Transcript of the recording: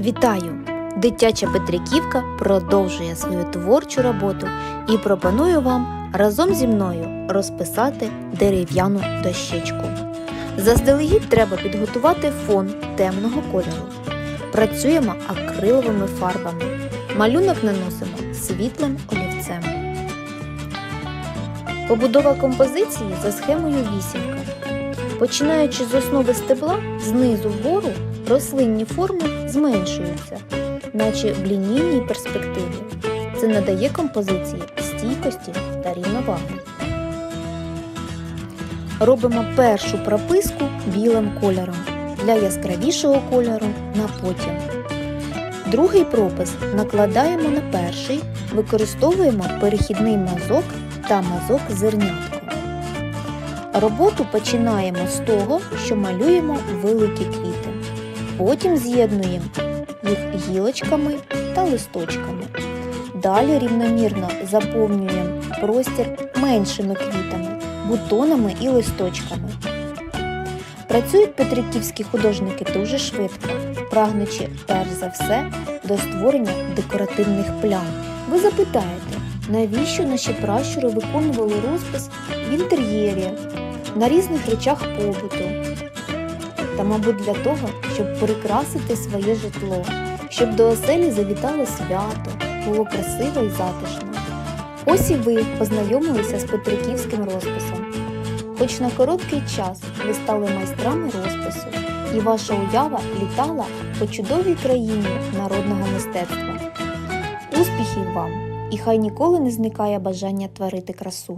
Вітаю! Дитяча Петриківка продовжує свою творчу роботу і пропоную вам разом зі мною розписати дерев'яну дощечку. Заздалегідь треба підготувати фон темного кольору. Працюємо акриловими фарбами. Малюнок наносимо світлим олівцем. Побудова композиції за схемою вісімка. Починаючи з основи стебла, знизу вгору рослинні форми зменшуються, наче в лінійній перспективі. Це надає композиції стійкості та рівноваги. Робимо першу прописку білим кольором для яскравішого кольору на потім. Другий пропис накладаємо на перший, використовуємо перехідний мазок та мазок зернятко. Роботу починаємо з того, що малюємо великі квіти. Потім з'єднуємо їх гілочками та листочками. Далі рівномірно заповнюємо простір меншими квітами, бутонами і листочками. Працюють петриківські художники дуже швидко, прагнучи перш за все до створення декоративних плям. Ви запитаєте, навіщо наші пращури виконували розпис в інтер'єрі, на різних речах побуту? Та, мабуть, для того, щоб прикрасити своє житло, щоб до оселі завітало свято, було красиво і затишно. Ось і ви познайомилися з петриківським розписом. Хоч на короткий час ви стали майстрами розпису, і ваша уява літала по чудовій країні народного мистецтва. Успіхів вам! І хай ніколи не зникає бажання творити красу.